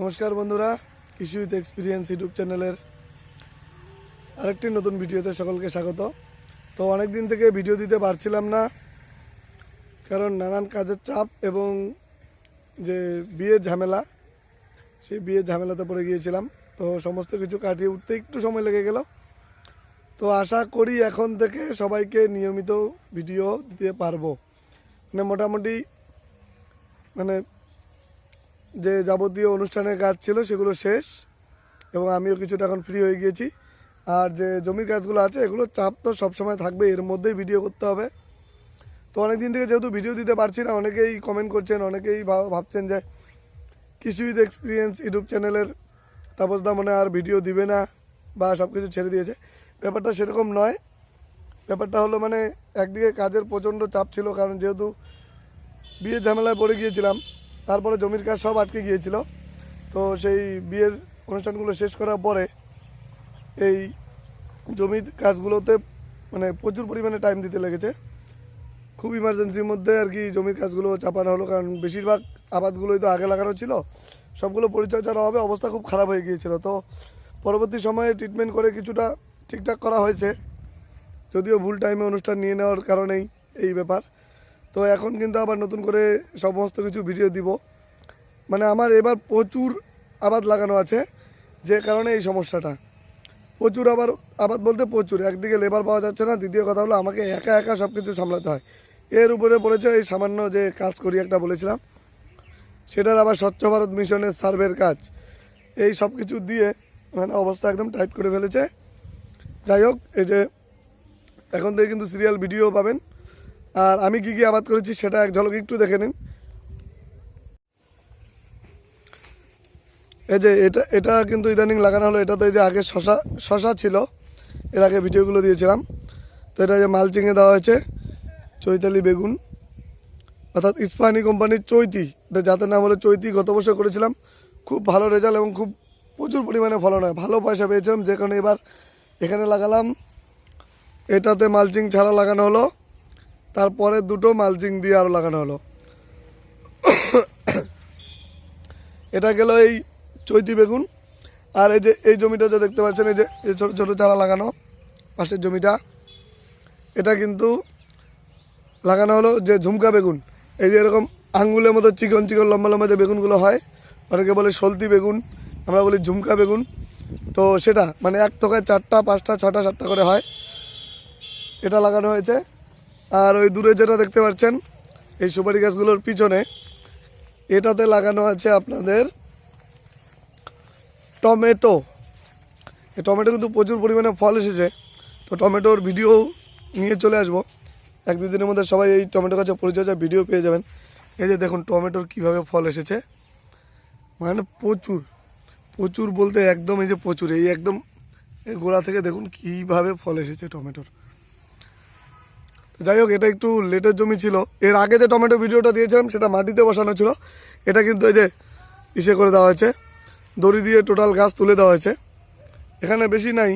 নমস্কার বন্ধুরা, কৃষি উইথ এক্সপিরিয়েন্স ইউটিউব চ্যানেলের আরেকটি নতুন ভিডিওতে সকলকে স্বাগত। তো অনেক দিন থেকে ভিডিও দিতে পারছিলাম না, কারণ নানান কাজের চাপ এবং যে বিয়ের ঝামেলা, সেই বিয়ের ঝামেলাতে পড়ে গিয়েছিলাম। তো সমস্ত কিছু কাটিয়ে উঠতে একটু সময় লেগে গেল। তো আশা করি এখন থেকে সবাইকে নিয়মিত ভিডিও দিতে পারব। মানে মোটামুটি মানে যে যাবতীয় অনুষ্ঠানের কাজ ছিল সেগুলো শেষ এবং আমিও কিছুটা এখন ফ্রি হয়ে গিয়েছি। আর যে জমির কাজগুলো আছে, এগুলো চাপ তো সবসময় থাকবে এর মধ্যেই ভিডিও করতে হবে। তো অনেক দিন থেকে যেহেতু ভিডিও দিতে পারছি না, অনেকেই কমেন্ট করছেন, অনেকেই ভাব- ভাবছেন যে কৃষি উইথ এক্সপিরিয়েন্স ইউটিউব চ্যানেলের তাপসদা মনে আর ভিডিও দিবে না বা সব কিছু ছেড়ে দিয়েছে। ব্যাপারটা সেরকম নয়। ব্যাপারটা হলো মানে একদিকে কাজের প্রচণ্ড চাপ ছিল, কারণ যেহেতু বিয়ের ঝামেলায় পড়ে গিয়েছিলাম তারপরে জমির কাজ সব আটকে গিয়েছিল। তো সেই বিয়ের অনুষ্ঠানগুলো শেষ করার পরে এই জমির কাজগুলোতে মানে প্রচুর পরিমাণে টাইম দিতে লেগেছে। খুব ইমার্জেন্সির মধ্যে আর কি জমির কাজগুলো চাপানো হলো, কারণ বেশিরভাগ আবাদগুলোই তো আগে লাগানো ছিল। সবগুলো পরিচর্যার অভাবে অবস্থা খুব খারাপ হয়ে গিয়েছিল। তো পরবর্তী সময়ে ট্রিটমেন্ট করে কিছুটা ঠিকঠাক করা হয়েছে। যদিও ভুল টাইমে অনুষ্ঠান নিয়ে নেওয়ার কারণেই এই ব্যাপার। তো এখন কিন্তু আবার নতুন করে সমস্ত কিছু ভিডিও দিব। মানে আমার এবার প্রচুর আবাদ লাগানো আছে যে কারণে এই সমস্যাটা। প্রচুর আবার, আবাদ বলতে প্রচুর। একদিকে লেবার পাওয়া যাচ্ছে না, দ্বিতীয় কথা হলো আমাকে একা একা সব কিছু সামলাতে হয়। এর উপরে পড়েছে এই সামান্য যে কাজ করি একটা বলেছিলাম। সেটার আবার স্বচ্ছ ভারত মিশনের সার্ভের কাজ। এই সব কিছু দিয়ে মানে অবস্থা একদম টাইট করে ফেলেছে। যাই হোক, এই যে এখন থেকে কিন্তু সিরিয়াল ভিডিও পাবেন। আর আমি কি কি আবাদ করেছি সেটা এক ঝলক একটু দেখে নিন। এই যে এটা এটা কিন্তু ইদানিং লাগানো হলো, এটা তো এই যে আগে শশা শশা ছিল, এর আগে ভিডিওগুলো দিয়েছিলাম। তো এটা যে মালচিংয়ে দেওয়া হয়েছে, চৈতালি বেগুন, অর্থাৎ ইস্পানি কোম্পানির চৈতি, এটা জাতের নাম হলো চৈতি, গত বছর করেছিলাম। খুব ভালো রেজাল্ট এবং খুব প্রচুর পরিমাণে ফলন হয়। ভালো পয়সা পেয়েছিলাম, যে কারণে এবার এখানে লাগালাম। এটাতে মালচিং ছাড়া লাগানো হলো। তারপরে দুটো মালচিং দিয়ে আরও লাগানো হলো। এটা গেল এই চৈতি বেগুন। আর এই যে, এই জমিটা যে দেখতে পাচ্ছেন, এই যে, এই ছোটো ছোটো চারা লাগানো, পাশের জমিটা। এটা কিন্তু লাগানো হলো যে ঝুমকা বেগুন। এই যে এরকম আঙ্গুলের মতো চিকন চিকন, লম্বা লম্বা যে বেগুনগুলো হয় অনেকে বলে সলতি বেগুন, আমরা বলি ঝুমকা বেগুন। তো সেটা মানে এক তোকায় চারটা, পাঁচটা, ছটা, সাতটা করে হয়। এটা লাগানো হয়েছে। আর ওই দূরে যেটা দেখতে পাচ্ছেন, এই সুপারি গাছগুলোর পিছনে, এটাতে লাগানো আছে আপনাদের টমেটো। এই টমেটো কিন্তু প্রচুর পরিমাণে ফল এসেছে। তো টমেটোর ভিডিও নিয়ে চলে আসব। এক দুদিনের মধ্যে সবাই এই টমেটো গাছের পরিচর্যা ভিডিও পেয়ে যাবেন। এই যে দেখুন টমেটোর কীভাবে ফল এসেছে। মানে প্রচুর প্রচুর বলতে একদম এই যে প্রচুর, এই একদম গোড়া থেকে দেখুন কীভাবে ফল এসেছে টমেটোর। যাই হোক, এটা একটু লেটের জমি ছিল। এর আগে যে টমেটো ভিডিওটা দিয়েছিলাম, সেটা মাটিতে বসানো ছিল। এটা কিন্তু এই যে ইসে করে দেওয়া হয়েছে। দড়ি দিয়ে টোটাল গাছ তুলে দেওয়া হয়েছে। এখানে বেশি নাই।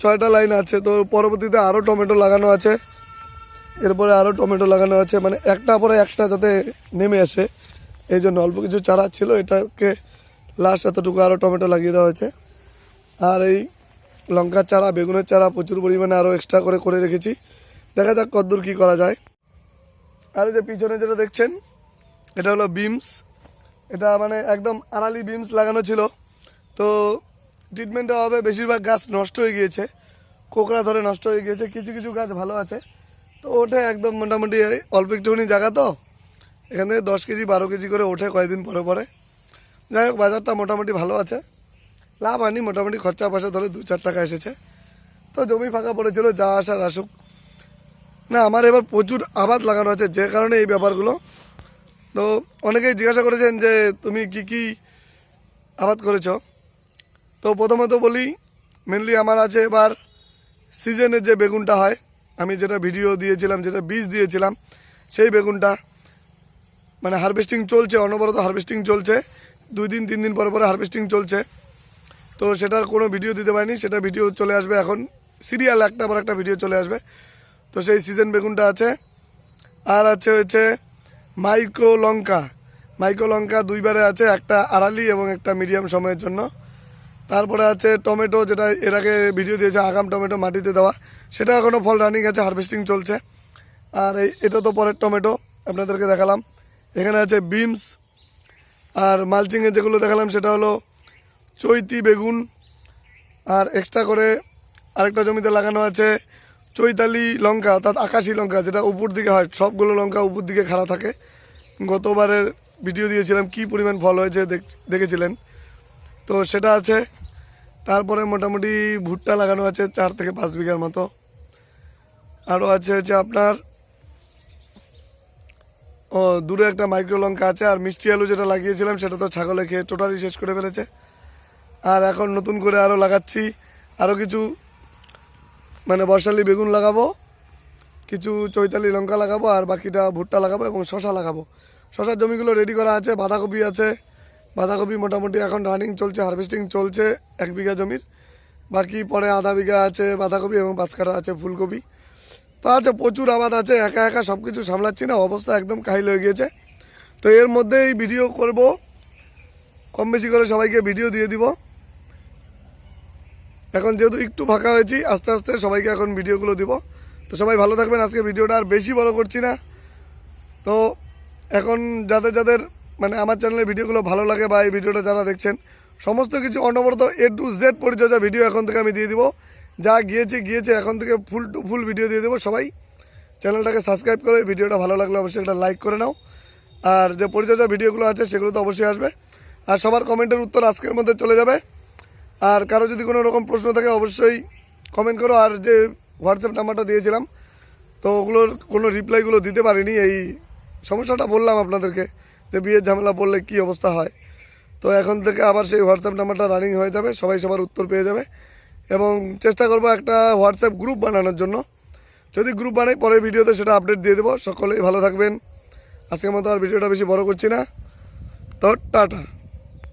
ছয়টা লাইন আছে। তো পরবর্তীতে আরও টমেটো লাগানো আছে। এরপরে আরও টমেটো লাগানো আছে। মানে একটা পরে একটা যাতে নেমে আসে। এই জন্য অল্প কিছু চারা ছিল। এটাকে লাস্ট এতটুকু আরও টমেটো লাগিয়ে দেওয়া হয়েছে। আর এই লঙ্কার চারা, বেগুনের চারা প্রচুর পরিমাণে আরও এক্সট্রা করে করে রেখেছি। দেখা যাক কতদূর কী করা যায়। আর যে পিছনে যেটা দেখছেন, এটা হলো বিমস এটা মানে একদম আড়ালি বিমস লাগানো ছিল। তো ট্রিটমেন্টের অভাবে বেশিরভাগ গাছ নষ্ট হয়ে গিয়েছে। কোকড়া ধরে নষ্ট হয়ে গিয়েছে। কিছু কিছু গাছ ভালো আছে। তো ওঠে একদম মোটামুটি অল্প একটুখানি জায়গা তো। এখান থেকে দশ কেজি, বারো কেজি করে ওঠে কয়েকদিন পরে পরে। যাই হোক, বাজারটা মোটামুটি ভালো আছে। লাভ হয়নি। মোটামুটি খরচা পয়সা ধরে দু চার টাকা এসেছে। তো জমি ফাঁকা পড়েছিল, যা আসার আসুক। না, আমার এবার প্রচুর আবাদ লাগানো আছে, যে কারণে এই ব্যাপারগুলো। তো অনেকেই জিজ্ঞাসা করেছেন যে, তুমি কি কি আবাদ করেছ? তো প্রথমত বলি মেনলি আমার আছে এবার সিজনের যে বেগুনটা হয়, আমি যেটা ভিডিও দিয়েছিলাম, যেটা বীজ দিয়েছিলাম, সেই বেগুনটা। মানে হারভেস্টিং চলছে, অনবরত হারভেস্টিং চলছে। দুই দিন, তিন দিন পরে পরে হারভেস্টিং চলছে। তো সেটার কোনো ভিডিও দিতে পারিনি, সেটা ভিডিও চলে আসবে এখন। সিরিয়াল একটা পর একটা ভিডিও চলে আসবে। তো সেই সিজন বেগুনটা আছে। আর আছে হচ্ছে মাইক্রো লঙ্কা মাইক্রো লঙ্কা দুইবারে আছে, একটা আড়ালি এবং একটা মিডিয়াম সময়ের জন্য। তারপরে আছে টমেটো যেটা এর আগে ভিডিও দিয়েছে আগাম টমেটো মাটিতে দেওয়া। সেটা এখনও ফল রানিং আছে হারভেস্টিং চলছে। আর এই এটা তো পরের টমেটো আপনাদেরকে দেখালাম। এখানে আছে বিমস আর মালচিংয়ে যেগুলো দেখালাম, সেটা হলো চৈতি বেগুন আর এক্সট্রা করে আরেকটা জমিতে লাগানো আছে চৈতালি লঙ্কা, অর্থাৎ আকাশি লঙ্কা, যেটা উপর দিকে হয়, সবগুলো লঙ্কা উপর দিকে খাড়া থাকে। গতবারের ভিডিও দিয়েছিলাম কি পরিমাণ ফল হয়েছে দেখ- দেখেছিলেন? তো সেটা আছে। তারপরে মোটামুটি ভুট্টা লাগানো আছে চার থেকে পাঁচ বিঘার মতো। আরও আছে হচ্ছে আপনার, ও, দূরে একটা মাইক্রো লঙ্কা আছে, আর মিষ্টি আলু যেটা লাগিয়েছিলাম সেটা তো ছাগলে খেয়ে টোটালি শেষ করে ফেলেছে। আর এখন নতুন করে আরও লাগাচ্ছি। আরও কিছু মানে বর্ষালি বেগুন লাগাবো, কিছু চৈতালি লঙ্কা লাগাবো, আর বাকিটা ভুট্টা লাগাবো এবং শশা লাগাবো। শশার জমিগুলো রেডি করা আছে, বাঁধাকপি আছে। বাঁধাকপি মোটামুটি এখন রানিং চলছে হারভেস্টিং চলছে এক বিঘা জমির। বাকি পরে আধা বিঘা আছে বাঁধাকপি এবং কাঠা আছে ফুলকপি। তো আছে, প্রচুর আবাদ আছে, একা একা সব কিছু সামলাচ্ছি না, অবস্থা একদম কাহিল হয়ে গিয়েছে। তো এর মধ্যেই ভিডিও করব। কম বেশি করে সবাইকে ভিডিও দিয়ে দিব। এখন যেহেতু একটু ফাঁকা হয়েছি, আস্তে আস্তে সবাইকে এখন ভিডিওগুলো দিব। তো সবাই ভালো থাকবেন, আজকে ভিডিওটা আর বেশি বড় করছি না। তো এখন যাদের যাদের মানে আমার চ্যানেলের ভিডিওগুলো ভালো লাগে বা এই ভিডিওটা যারা দেখছেন, সমস্ত কিছু অনবরত এ টু জেড পরিচর্যা ভিডিও এখন থেকে আমি দিয়ে দিব। যা গিয়েছে গিয়েছে, এখন থেকে ফুল টু ফুল ভিডিও দিয়ে দেবো সবাই। চ্যানেলটাকে সাবস্ক্রাইব করে ভিডিওটা ভালো লাগলে অবশ্যই একটা লাইক করে নাও। আর যে পরিচর্যা ভিডিওগুলো আছে, সেগুলো তো অবশ্যই আসবে। আর সবার কমেন্টের উত্তর আজকের মধ্যে চলে যাবে। আর কারও যদি কোনো রকম প্রশ্ন থাকে, অবশ্যই কমেন্ট করো। আর যে হোয়াটসঅ্যাপ নাম্বারটা দিয়েছিলাম, তো ওগুলোর কোনো রিপ্লাইগুলো দিতে পারিনি। এই সমস্যাটা বললাম আপনাদেরকে, যে বিয়ের ঝামেলা পড়লে কী অবস্থা হয়। তো এখন থেকে আবার সেই হোয়াটসঅ্যাপ নাম্বারটা রানিং হয়ে যাবে, সবাই সবার উত্তর পেয়ে যাবে। এবং চেষ্টা করব একটা হোয়াটসঅ্যাপ গ্রুপ বানানোর জন্য। যদি গ্রুপ বানাই, পরের ভিডিওতে সেটা আপডেট দিয়ে দেবো। সকলেই ভালো থাকবেন। আজকের মতো আর ভিডিওটা বেশি বড় করছি না। তো টাটা।